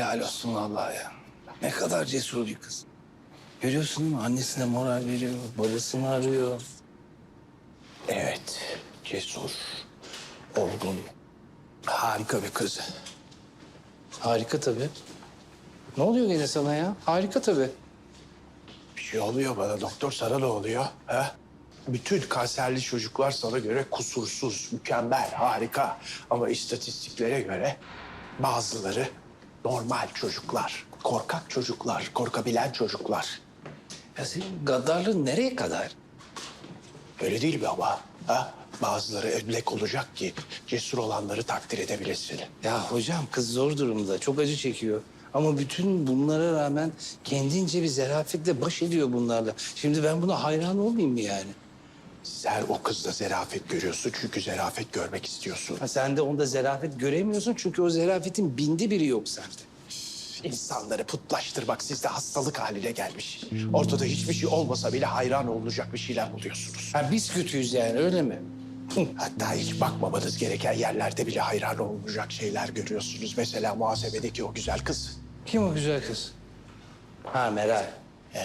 Helal olsun vallahi ya. Ne kadar cesur bir kız. Görüyorsun değil mi? Annesine moral veriyor, babasını arıyor. Evet, cesur, olgun. Harika bir kız. Harika tabii. Ne oluyor gene sana ya? Harika tabii. Bir şey oluyor bana doktor sana ne oluyor? Ha? Bütün kanserli çocuklar sana göre kusursuz, mükemmel, harika. Ama istatistiklere göre bazıları normal çocuklar, korkak çocuklar, korkabilen çocuklar. Ya senin gaddarlığın nereye kadar? Öyle değil mi ama? Ha? Bazıları örnek olacak ki cesur olanları takdir edebilesin. Ya hocam kız zor durumda, çok acı çekiyor. Ama bütün bunlara rağmen kendince bir zarafetle baş ediyor bunlarla. Şimdi ben buna hayran olmayayım mı yani? Sen o kızda zerafet görüyorsun çünkü zerafet görmek istiyorsun. Ha, sen de onda zarafet göremiyorsun çünkü o zarafetin binde biri yok sende. İnsanları putlaştırmak sizde hastalık haline gelmiş. Ortada hiçbir şey olmasa bile hayran olunacak bir şeyler buluyorsunuz. Ha, biz kötüyüz yani öyle mi? Hatta hiç bakmamanız gereken yerlerde bile hayran olunacak şeyler görüyorsunuz. Mesela muhasebedeki o güzel kız. Kim o güzel kız? Ha Meral. Ee,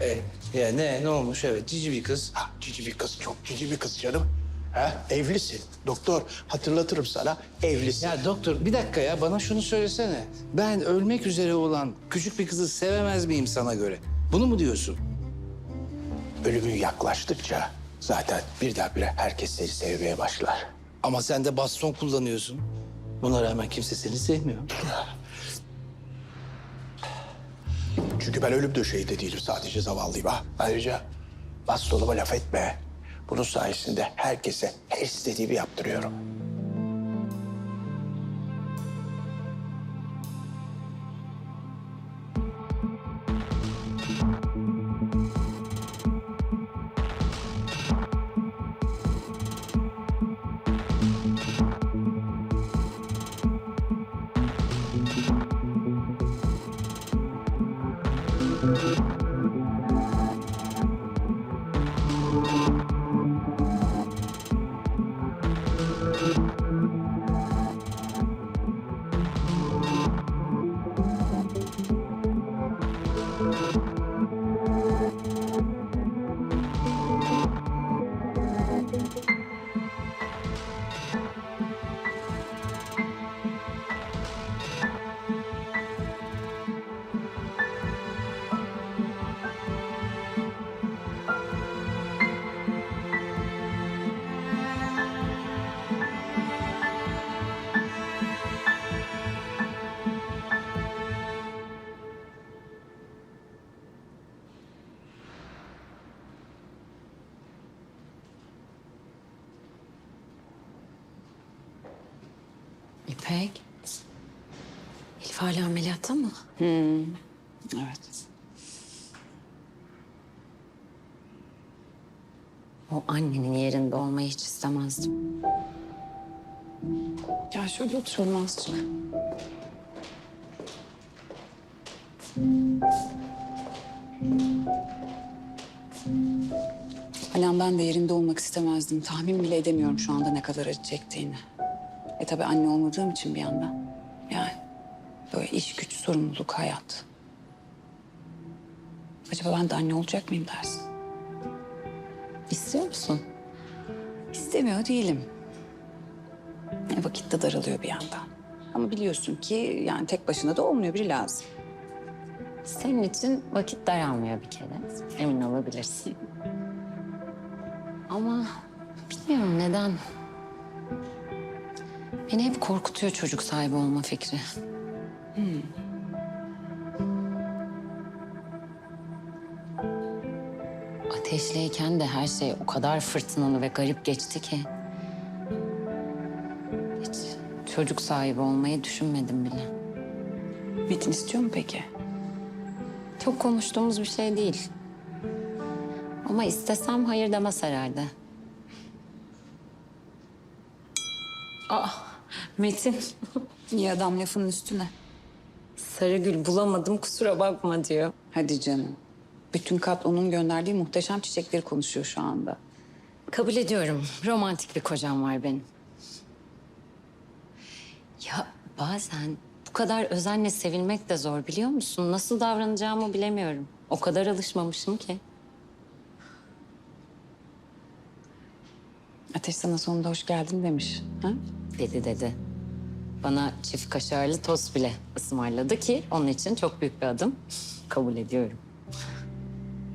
e, ya ne ne olmuş evet cici bir kız. Ha, cici bir kız, çok cici bir kız canım. Ha, evlisin. Doktor hatırlatırım sana, evlisin. Ya doktor bir dakika ya bana şunu söylesene. Ben ölmek üzere olan küçük bir kızı sevemez miyim sana göre? Bunu mu diyorsun? Ölümün yaklaştıkça zaten birdenbire herkes seni sevmeye başlar. Ama sen de baston kullanıyorsun. Buna rağmen kimse seni sevmiyor. Çünkü ben ölüm döşeğinde değilim, sadece zavallıyım ha. Ayrıca bastonuma laf etme. Bunun sayesinde herkese her istediğimi yaptırıyorum. İpek. Elif hala ameliyatta mı? Evet. O annenin yerinde olmayı hiç istemezdim. Ya şöyle oturalım azıcık. Alem ben de yerinde olmak istemezdim. Tahmin bile edemiyorum şu anda ne kadar acı çektiğini. E tabii anne olmadığım için bir yandan. Yani böyle iş güç, sorumluluk, hayat. Acaba ben de anne olacak mıyım dersin? İstiyor musun? İstemiyor değilim. E, vakit de daralıyor bir yandan. Ama biliyorsun ki yani tek başına da olmuyor biri lazım. Senin için vakit daralmıyor bir kere. Emin olabilirsin. Ama bilmiyorum neden. Beni hep korkutuyor çocuk sahibi olma fikri. Ateşleyken de her şey o kadar fırtınalı ve garip geçti ki. Hiç çocuk sahibi olmayı düşünmedim bile. Metin istiyor mu peki? Çok konuştuğumuz bir şey değil. Ama istesem hayır demez herhalde. Aa, Metin. Niye adam lafının üstüne? Sarıgül bulamadım kusura bakma diyor. Hadi canım. Bütün kat onun gönderdiği muhteşem çiçekleri konuşuyor şu anda. Kabul ediyorum. Romantik bir kocam var benim. Ya bazen bu kadar özenle sevilmek de zor biliyor musun? Nasıl davranacağımı bilemiyorum. O kadar alışmamışım ki. Ateş sana sonunda hoş geldin demiş. Ha? Dedi dedi. Bana çift kaşarlı tost bile ısmarladı ki onun için çok büyük bir adım. Kabul ediyorum.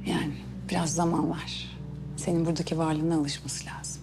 Yani biraz zaman var. Senin buradaki varlığına alışması lazım.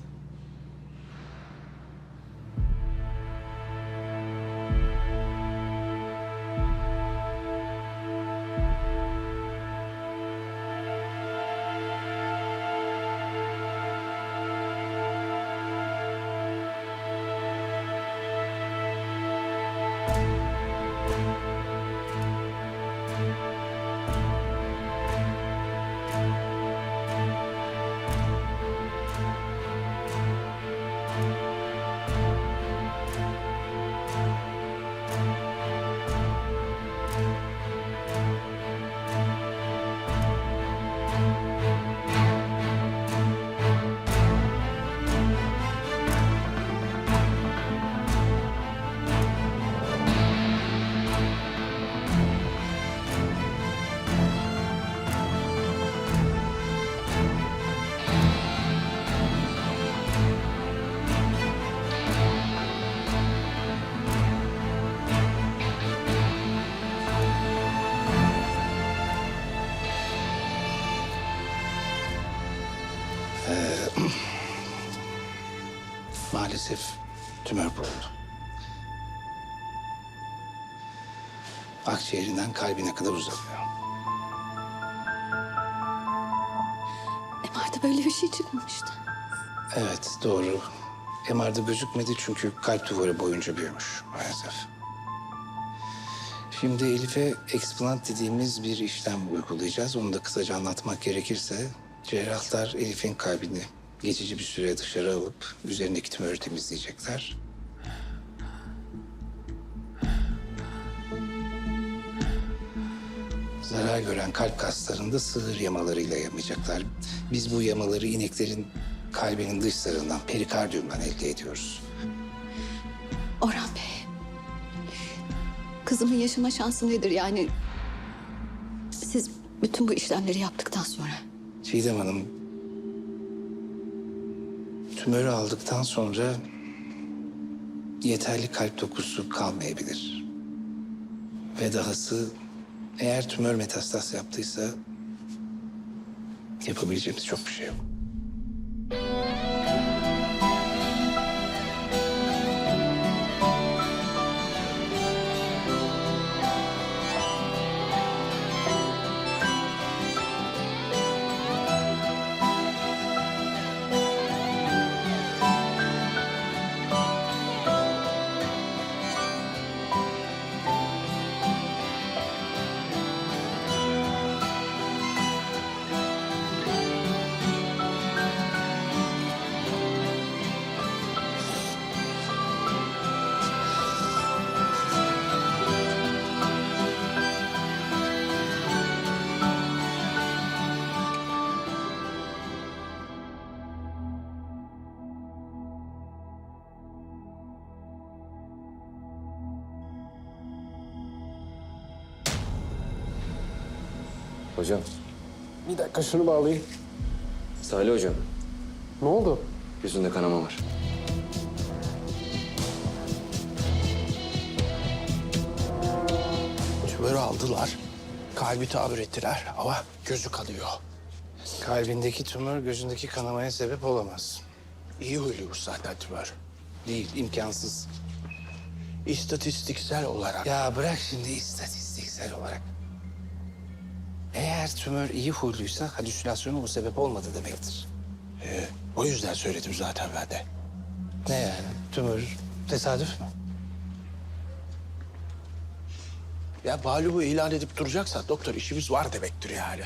Maalesef tümör bulundu. Akciğerinden kalbine kadar uzanıyor. MR'da böyle bir şey çıkmamıştı. Evet doğru. MR'da gözükmedi çünkü kalp duvarı boyunca büyümüş maalesef. Şimdi Elif'e eksplant dediğimiz bir işlem uygulayacağız. Onu da kısaca anlatmak gerekirse cerrahlar Elif'in kalbini geçici bir süre dışarı alıp üzerindeki tümörü temizleyecekler. Zarar gören kalp kaslarında sığır yamalarıyla yamayacaklar. Biz bu yamaları ineklerin kalbinin dış zarından, perikardiyumdan elde ediyoruz. Orhan Bey. Kızımın yaşama şansı nedir yani? Siz bütün bu işlemleri yaptıktan sonra. Çiğdem Hanım, tümörü aldıktan sonra yeterli kalp dokusu kalmayabilir. Ve dahası eğer tümör metastaz yaptıysa yapabileceğimiz çok bir şey yok. Hocam, Bir dakika şunu bağlayayım. Salih hocam, Ne oldu? yüzünde kanama var. Tümörü aldılar. Kalbi tabir ettiler ama gözü kalıyor. Kalbindeki tümör gözündeki kanamaya sebep olamaz. İyi huyluymuş zaten tümör. Değil, imkansız. İstatistiksel olarak Ya bırak şimdi istatistiksel olarak. Eğer tümör iyi huyluysa halüsinasyona o sebep olmadı demektir. e, o yüzden söyledim zaten ben de. Ne yani? Tümör tesadüf mü? Ya malumu ilan edip duracaksan doktor işimiz var demektir yani.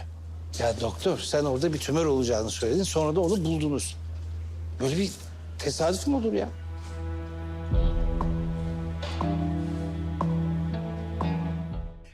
Ya doktor sen orada bir tümör olacağını söyledin sonra da onu buldunuz. Böyle bir tesadüf mü olur ya?